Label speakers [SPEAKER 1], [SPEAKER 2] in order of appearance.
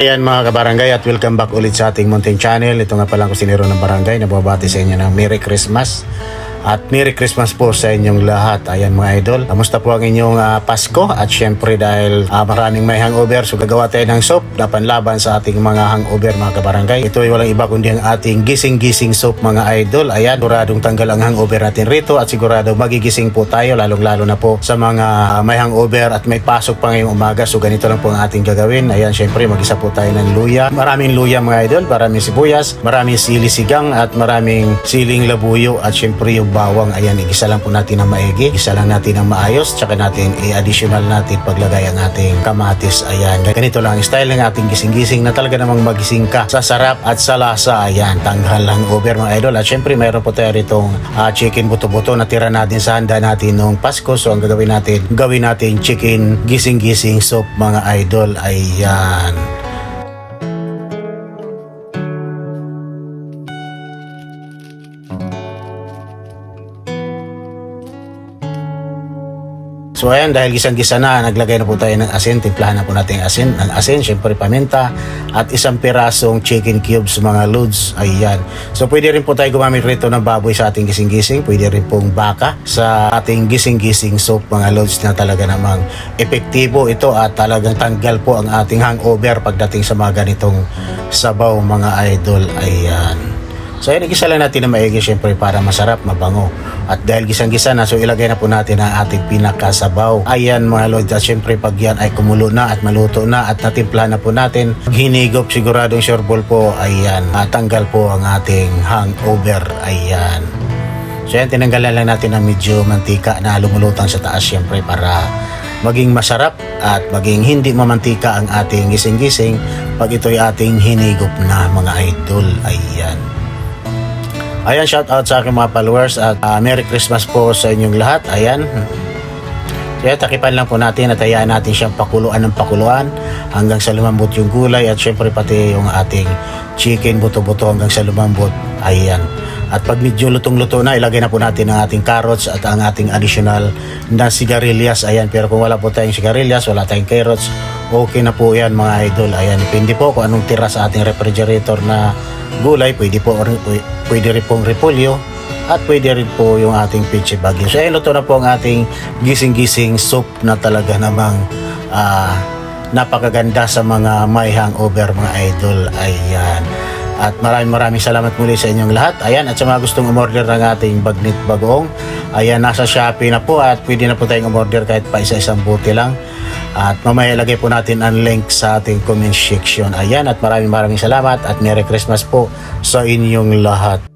[SPEAKER 1] Ayan mga kabarangay at welcome back ulit sa ating Mountain Channel. Ito nga pala ang kusinero ng barangay. Nababati sa inyo ng Merry Christmas. At Merry Christmas po sa inyong lahat. Ayan mga idol. Kamusta po ang inyong ah, Pasko? At syempre dahil ah, maraming may hangover, so gagawa tayo ng soap na panlaban sa ating mga hangover mga kabarangay. Ito ay walang iba kundi ang ating gising-gising soap mga idol. Ayan, siguradong tanggal ang hangover natin rito at sigurado magigising po tayo lalong-lalo na po sa mga ah, may hangover at may pasok pa ngayong umaga. So ganito lang po ang ating gagawin. Ayan, syempre mag-isa po tayo ng luya. Maraming luya mga idol, maraming sibuyas, maraming sili sigang at maraming siling labuyo at syempre yung bawang. Ayan, igisa lang po natin ng maigi. Igisa lang natin ng maayos. Tsaka natin i-additional natin paglagay ang ating kamatis. Ayan, ganito lang ang style ng ating gising-gising na talaga namang magising ka sa sarap at sa lasa. Ayan, tanggal lang over mga idol. At syempre mayroon po tayo ritong ah, chicken buto-buto na tira natin sa handa natin noong Pasko. So ang gagawin natin, gawin natin chicken gising-gising soup mga idol. Ayan. So ayan, dahil gisang-gisa na, naglagay na po tayo ng asin. Timplahan na po natin ang asin. Ang asin, syempre paminta. At isang pirasong chicken cubes, mga loads. Ayan. So pwede rin po tayo gumamit rito ng baboy sa ating gising-gising. Pwede rin pong baka sa ating gising-gising soup, mga loads na talaga namang epektibo ito at talagang tanggal po ang ating hangover pagdating sa mga ganitong sabaw, mga idol. Ayan. So ayan, igisa lang natin na maigi syempre para masarap, mabango. At dahil gisang-gisa na, so ilagay na po natin ang ating pinakasabaw. Ayan mga lord, at syempre pag yan ay kumulo na at maluto na at natimplahan na po natin, hinigop siguradong sureball po, ayan, matanggal po ang ating hangover, ayan. So yan, tinanggalan lang natin ang medyo mantika na lumulutang sa taas syempre para maging masarap at maging hindi mamantika ang ating gising-gising pag ito'y ating hinigop na mga idol. Ayan. Ayan, shout out sa aking mga followers at ah, Merry Christmas po sa inyong lahat. Ayan. Kaya takipan lang po natin at hayaan natin siyang pakuluan ng pakuluan hanggang sa lumambot yung gulay at syempre pati yung ating chicken buto-buto hanggang sa lumambot. Ayan. At pag medyo lutong-luto na, ilagay na po natin ang ating carrots at ang ating additional na sigarilyas. Ayan, pero kung wala po tayong sigarilyas, wala tayong carrots, okay na po yan mga idol. Ayan, depende po kung anong tira sa ating refrigerator na gulay. Pwede po, pwede rin pong repolyo at pwede rin po yung ating peach bagyo. So, ayun, luto na po ang ating gising-gising soup na talaga namang ah, napakaganda sa mga may hangover mga idol. Ayan. At maraming maraming salamat muli sa inyong lahat. Ayan, at sa mga gustong umorder ng ating bagnit bagoong, ayan, nasa Shopee na po at pwede na po tayong umorder kahit pa isa-isang buti lang. At mamaya ilagay po natin ang link sa ating comment section. Ayan, at maraming maraming salamat at Merry Christmas po sa inyong lahat.